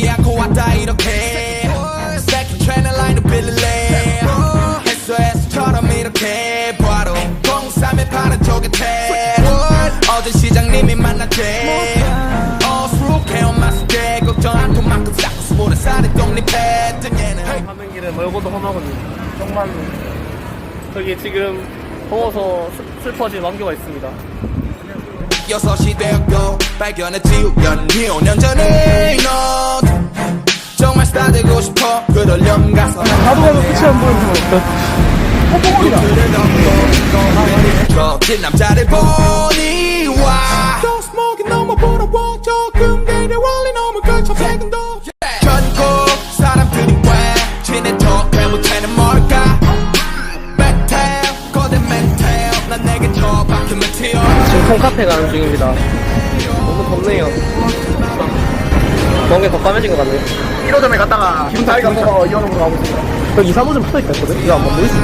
두렵지 않고 왔다 이렇게. Second train line 빌릴래. SOS처럼 이렇게. 바로 03의 파란 쪽에 태 어제 시장님이 만났대. 어수룩해 온 마스크 걱정 안 통만큼 쌓고 수보라 살이 독립해. 등에는. 네, 가는 길에 멀고도 험하거든요. 정말로. 저기 지금 더워서 슬, 슬퍼진 왕교가 있습니다. 여섯 시 되었고 발견했지 우연히 5년 전에 넌 정말 스타 되고 싶어 그러렴 가서. 나도 가면 끝이 안 보이는 멋진 남자를 보니 와 까매진 것 같네요. 1호점에 갔다가 기분 다이 가서 2호점으로 가고 있습니다. 여기 2, 3호점 붙어있다 했거든? 이거 한번 보이지?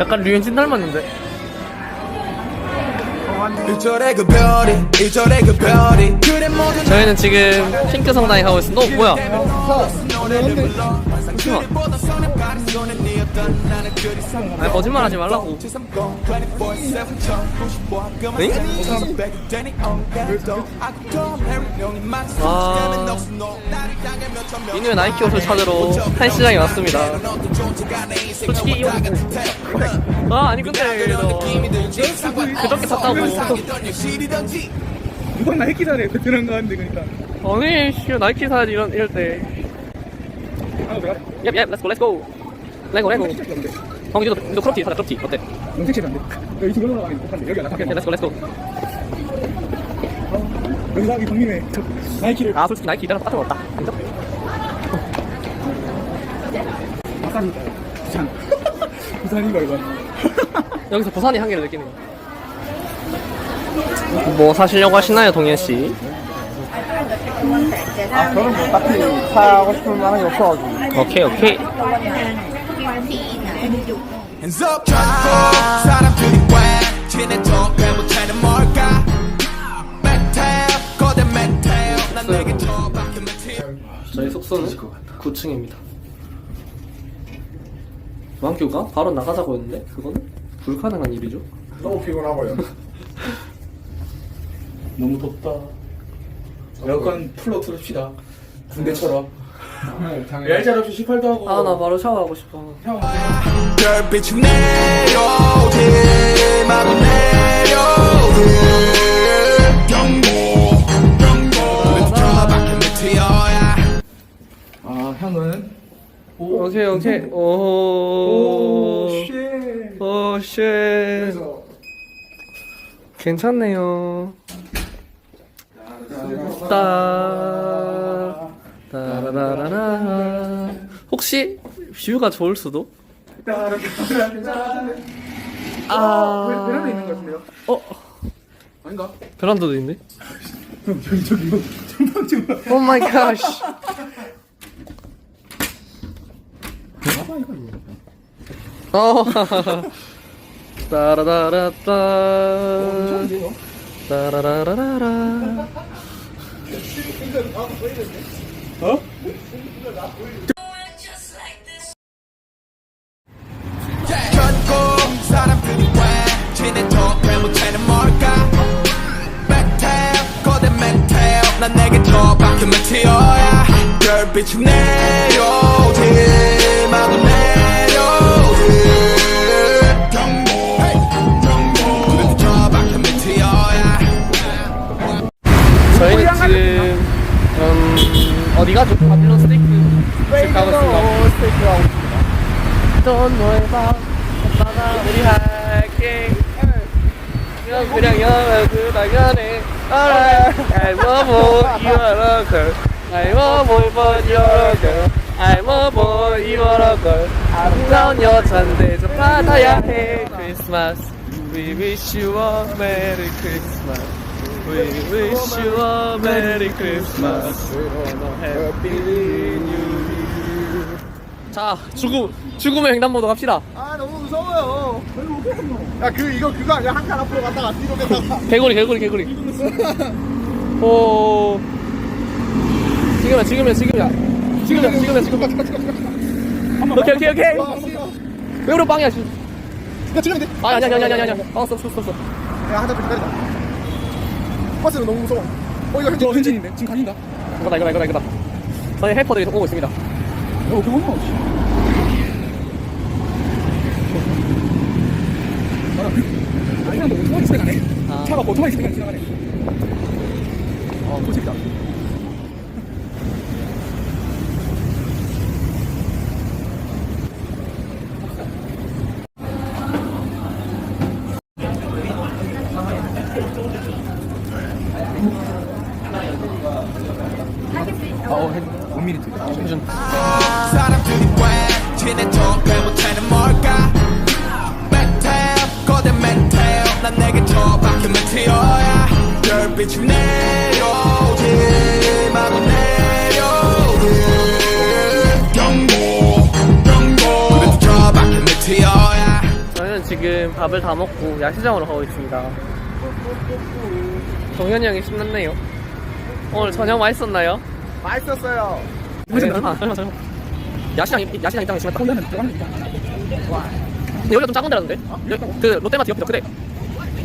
약간 류현진 닮았는데? 그그 저희는 지금 핑크 성당에 가고 있습니다. 어, 뭐야? 잠시만. 아니, 거짓말 하지 말라고. 아. 이누의 나이키 옷을 찾으러 한 시장에 왔습니다. 솔직히. 아, 아니, 근데, 너. 그저께 샀다고. 누가 나이키 사래 베트남 가는데 그러니까. 아니, 씨, 나이키 사야지, 이런, 이럴 때. 얍, 얍, 렛츠고, 렛츠고. 렛츠고, 렛츠고. 형기도, 너 크롭티, 사자, 크롭티. 어때? 영색 칠한데. 여기 지금 올라가는 똑한데 여기 안 나타나. 렛츠고, 렛츠고. 여기서 이 나이키를 아, 솔직히 나이키 거 같다. 진짜? 부산 부산 부산인가 이거. 여기서 부산의 한계를 느끼네요. 뭐 사시려고 하시나요, 동현 씨? 아 저는 뭐 딱히 사고 싶을 만한 게 없어가지고. 오케이, 오케이. Hands up 전국 사람들이 왜 지네톡 회무태는 뭘까 메텔 거대 메텔 난 내게 저 박힌 메테오 저희 숙소는 9층입니다. 왕교가 바로 나가자고 했는데, 그거는 불가능한 일이죠. 너무 피곤하고요. 너무 덥다. 에어컨 풀로 틀읍시다. 군대처럼. 얄짤 없이 18도 하고. 아, 나 바로 샤워하고 싶어. 별빛이 내려오지 마구 내려오지 경고 경고 저 박힌 메테오야 아 향은. 오케이, 오케이. 오, 오 쉣. 오, 쉣. 그래서 괜찮네요. 따, 혹시 뷰가 좋을 수도? 아, 베란다 있는 것 같은데요? 어, 아닌가? 베란다도 있네. 형 저기 저기 이거 전방 지금. 오 마이 갓. 봐봐 이거 이거. 어. 따라라라따. 괜찮은데요? 따라라라라. 어? 난 내게 저 박힌 메테오야 별빛이 내려오지 마구 내려오지 경고 경고 그래도 저 박힌 메테오야 저희는 지금 음, 어디 가죠? 바빌론 스테이크 집 가고 있습니다. 스테이크 하고 있습니다. 넌 너의 밤 나나 우리 할게 그냥 그냥 영화그 당연해 I'm a boy, you are a girl I'm a boy, but you're a girl I'm a boy, you are a girl 아름다운 여잔데 저 받아야 해 크리스마스 We wish you a Merry Christmas We wish you a Merry Christmas Happy New Year 자 죽음 죽음의 횡단보도 갑시다 아 너무 무서워요. 야 그 이거 그거 아니야 한 칸 앞으로 갔다가 뒤로 갔다가. 개구리 개구리 개구리 오. 지금이야, 지금이야, 지금이야. 지금이야, 지금이야, 지금. 오케이, 오케이, 오케이. 왜 그래, 빵이야. 야 지금 돼. 아, 아니, 아니, 아니, 아니, 아니. 아, 스톱, 스톱, 스톱. 야 한잔 기다리자. 버스는 너무 무서워. 어 이거 현진 현진인데 지금. 이거다, 이거다, 이거다, 이거다. 저희 헬퍼들이 오고 있습니다. 어 그거 뭐? 아니 근데 오토바이 지나가네. 아. 차가 오토바이 지나가 지나가네. 어 도시다. 어, 한 5mm. 표 빛이 내려오지 마구 내려오지 경고 경고 그래도 처박힌 메테어야 저희는 지금 밥을 다 먹고 야시장으로 가고 있습니다. 동현이 형이 신났네요. 오늘 저녁 맛있었나요? 맛있었어요. 야시장, 입- 야시장 입장에 심했다. 혼자는 들어가는 게 근데 여기가 좀 작은 데라던데? 여기, 그 롯데마트 옆이 더 크대.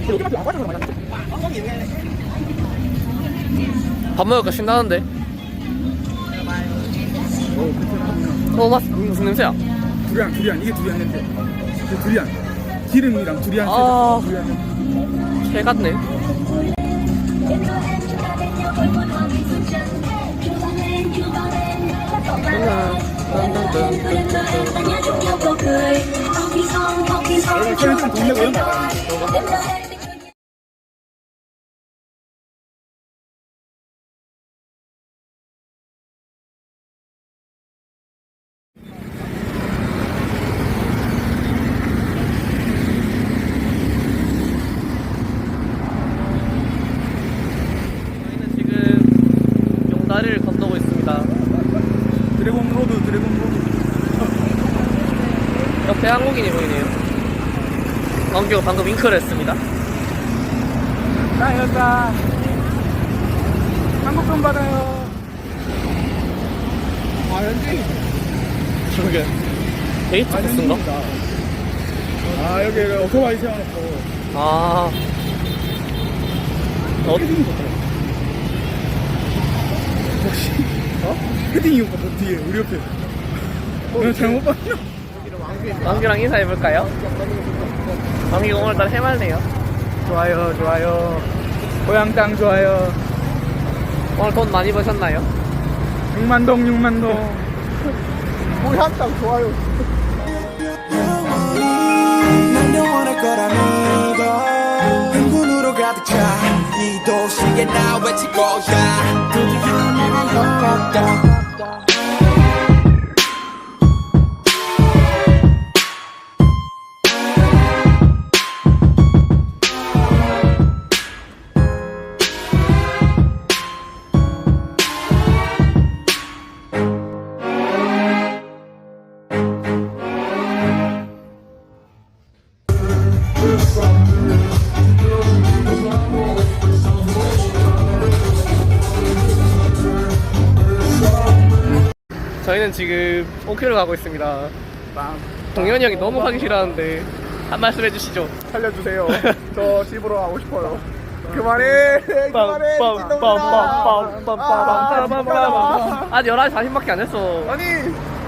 여기밖에 안 가져서 많이 밥 먹을까 신나는데? 어, 맛, 무슨 냄새야? 두리안 두리안 이게 두리안 냄새. 그 두리안 기름이랑 두리안 아. 세 두리안 개 같네. 여러분 좀돈 내고 이런 거 알아요? 저희는 지금 용다리를 건너고 있습니다. 드래곤 로드 드래곤 로드. 옆에 한국인이 보이네요. 왕규가 방금 윙크를 했습니다. 나 여자 한국 돈 받아요. 아 현지. 저게 데이트 부스인가? 아 여기 여기 오토바이 세워놓고 아, 어, 헤딩이 좋더라. 혹시 어? 헤딩이 오빠 너 뒤에 우리 옆에. 내가 잘못 봤나? 왕규랑 인사해볼까요? 왕규가 오늘따라 해맑네요. 좋아요 좋아요. 고향 땅 좋아요. 오늘 돈 많이 버셨나요? 6만 동 6만 동. 고향 땅 좋아요. 차이 도시에 나 외칠 거야 드디어 내가 열었다 저희는 지금 5km 가고 있습니다. 동현이 형이 너무 가기 싫어하는데 한 말씀 해주시죠. 살려주세요. 저 집으로 가고 싶어요. 그만해. 그만해. 아직 11시 40분밖에 안 했어. 아니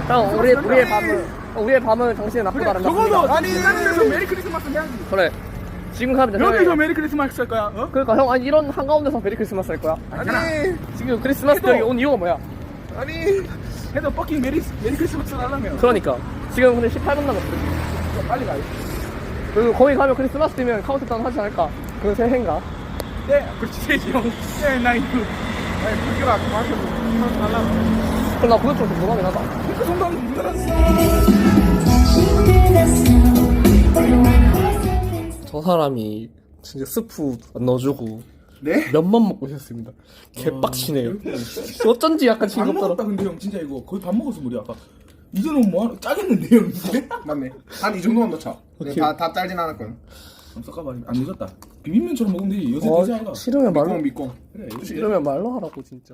형, 우리, 우리의 밤은, 우리의 밤은 당신의 나쁘다는 적어도 다 아니 데서 메리 크리스마스 해야지. 그래. 지금 가면 돼. 여기서 형. 메리 크리스마스 할 거야. 어? 그러니까 형, 아니, 이런 한가운데서 메리 크리스마스 할 거야. 아니 지금 크리스마스 여기 온 이유가 뭐야? 아니 해도 버킹 메리 메리 크리스마스 하려면 그러니까. 지금 근데 18분 남았어. 빨리 가요. 그리고 거기 가면 크리스마스 되면 카운트다운 하지 않을까? 그건 새해인가? 네, 그렇지 세지 형. 네, 나 이거 아니 불교가 마셔도 달라고. 그럼 나 그것 좀 궁금하긴 하다. 그 정도는 힘들었어. 저 사람이 진짜 스프 안 넣어주고 네? 면만 먹고 있었습니다. 개빡치네요. 어쩐지 약간 안 징겁더라. 먹었다 근데 형 진짜 이거 거의 밥 먹어서 물이 아까. 이제는 뭐 하나 짜겠는데 형 이제? 맞네. 한 이 정도만 넣자. 오케이. 다, 다 짧진 않았거든. 섞어봐 안 늦었다 비빔면처럼 먹으면 되지 요새 어, 되지 않아 싫으면 말로 미꽁 그래 이러면 말로 하라고 진짜